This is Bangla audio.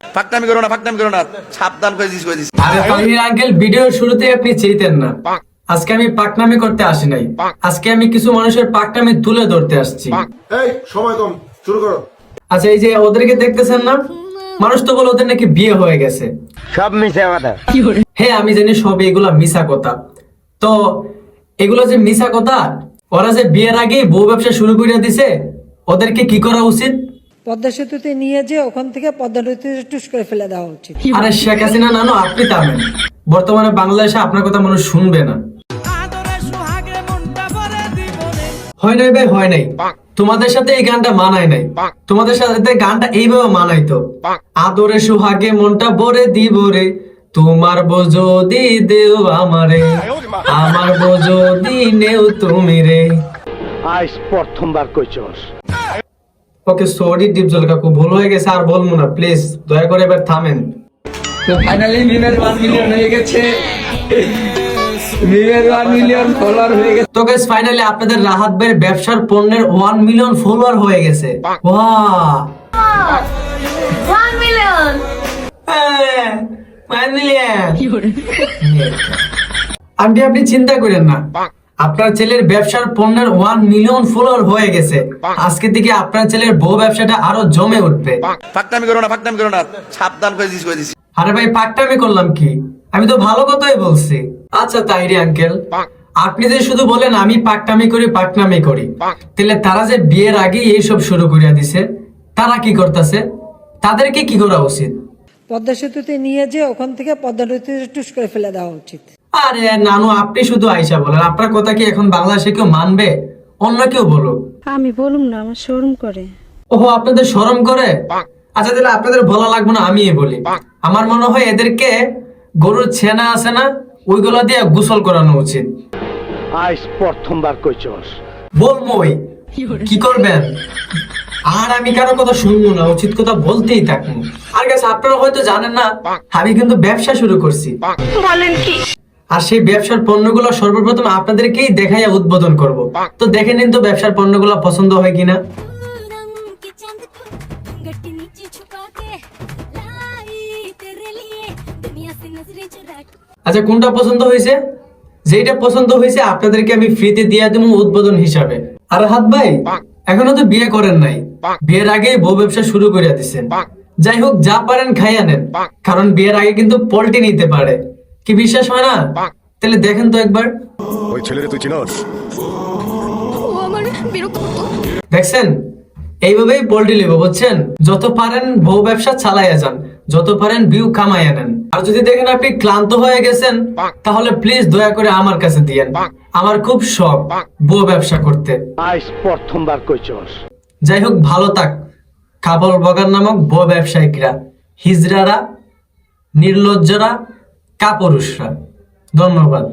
ফাঁকনামি করো না ফাঁকনামি করো না। সাবধান করে দিস করে দিস। আঙ্কেল ভিডিওর শুরুতে আপনি চেয়েতেন না। আজকে আমি পাকনামি করতে আসি নাই। আজকে আমি কিছু মানুষের পাকনামি তুলে ধরতে আসছি। এই সময় কম শুরু করো। আচ্ছা এই যে ওদেরকে দেখতেছেন না মানুষ তো বলে ওদের নাকি বিয়ে হয়ে গেছে। সব মিশে কথা। হ্যাঁ আমি জানি সব এগুলা মিশা কথা। তো এগুলো যে মিশা কথা ওরা যে বিয়ের আগে বউ ব্যবসা শুরু করে দিছে ওদেরকে কি করা উচিত? পদ্মা সেতুতে নিয়ে যে ওখান থেকে পদ্মা নদীতে টুস করে ফেলে দেওয়া উচিত। আরে শেখ হাসিনা নানো আপনি থামেন বর্তমানে বাংলাদেশে আপনার কথা মানুষ শুনবে না। হয় নাই ভাই হয় নাই। তোমাদের সাথে এই গানটা মানায় নাই। তোমাদের সাথে গানটা এইভাবে মানাই তো। আদরে সুহাগে মনটা ভরে দিব রে। তোমার যদি দেও আমারে। আমার যদি নেও তুমি রে। আজ প্রথমবার কইছস। ওকে সরি ডিপজল কাকু ভুল হয়ে গেছে আর বলব না প্লিজ দয়া করে এবার থামেন। তো ফাইনালি মিমের ওয়ান মিলিয়ন হয়ে গেছে। মিমের ওয়ান মিলিয়ন ফলোয়ার হয়ে গেছে। তো গাইস ফাইনালি আপনাদের রাহাত ভাইয়ের ব্যবসার পণ্যের ওয়ান মিলিয়ন ফলোয়ার হয়ে গেছে। Wow One million! One million aunty আপনি চিন্তা করেন না। আপনার ছেলের ব্যবসার পণ্যের ওয়ান মিলিয়ন ফলোয়ার হয়ে গেছে। আজকে থেকে আপনার ছেলের বউ ব্যবসাটা আরও জমে উঠবে। ফাঁকনামি করো না ফাঁকনামি করো না। সাবধান করে দিস করে দিস। আরে ভাই পাকটামি করলাম কি? আমি তো ভালো কথাই বলছি। আচ্ছা তাইরি আঙ্কেল আপনি যে শুধু বলেন আমি পাকটামি করি পাকনামি করি। তাহলে তারা যে বিয়ের আগে এইসব শুরু করিয়া দিছে তারা কি করতেছে? তাদেরকে কি করা উচিত? পদ্মা সেতুতে নিয়ে যে ওখান থেকে পদ্মা নদীতে টুস করে ফেলে দেওয়া উচিত। আরে নানু আপনি শুধু আইসা বলেন। আপনার কথা কি এখন বাংলাদেশে কেউ মানবে? অন্য কেউ বলুক। আমি বলুম না আমার শোরুম করে। ওহো আপনাদের শরম করে? আচ্ছা তাহলে আপনাদের বলা লাগবে না আমি বলি। আমার মনে হয় এদেরকে গরুর ছেনা আছে না ওইগুলো দিয়ে গোসল করানো উচিত। আজ প্রথমবার কইছস। বলবই কি করবেন? আর আমি কারও কথা শুনব না উচিত কথা বলতেই থাকব। আর গেছে আপনারা হয়তো জানেন না আমি কিন্তু ব্যবসা শুরু করছি। বলেন কি? আর সেই ব্যবসার পণ্যগুলো সর্বপ্রথম আপনাদেরকেই দেখাইয়া উদ্বোধন করব। তো দেখে নিন তো ব্যবসার পণ্যগুলো পছন্দ হয় কিনা। আচ্ছা কোনটা পছন্দ হয়েছে? যেটা পছন্দ হয়েছে, আপনাদেরকে আমি ফ্রিতে দিয়ে দেবো উদ্বোধন হিসাবে। আর হাত ভাই, এখনও তো বিয়ে করেন নাই। বিয়ের আগে বউ ব্যবসা শুরু করে দিচ্ছেন যাই হোক, যা পারেন খাইয়া নেন। কারণ বিয়ের আগে কিন্তু পল্টি নিতে পারে। কি বিশ্বাস হয় না? তাহলে দেখেন তো একবার। ওই ছেলেরে তুই চিনস? ও আমার বিরক্ত করতো। দেখছেন? এইভাবেই পোল্ট্রি লিব বুঝছেন? যত পারেন বউ ব্যবসা চালাইয়া যান যত পারেন ভিউ কামাইয়া নেন। আর যদি দেখেন আপনি ক্লান্ত হয়ে গেছেন তাহলে প্লিজ দয়া করে আমার কাছে দিয়েন। আমার খুব শখ বউ ব্যবসা করতে। আজ প্রথমবার কইছস। যাই হোক ভালো থাক। কাবল বগার নামক বউ ব্যবসায়িকরা হিজরারা নির্লজ্জরা কাপুরুষরা ধন্যবাদ।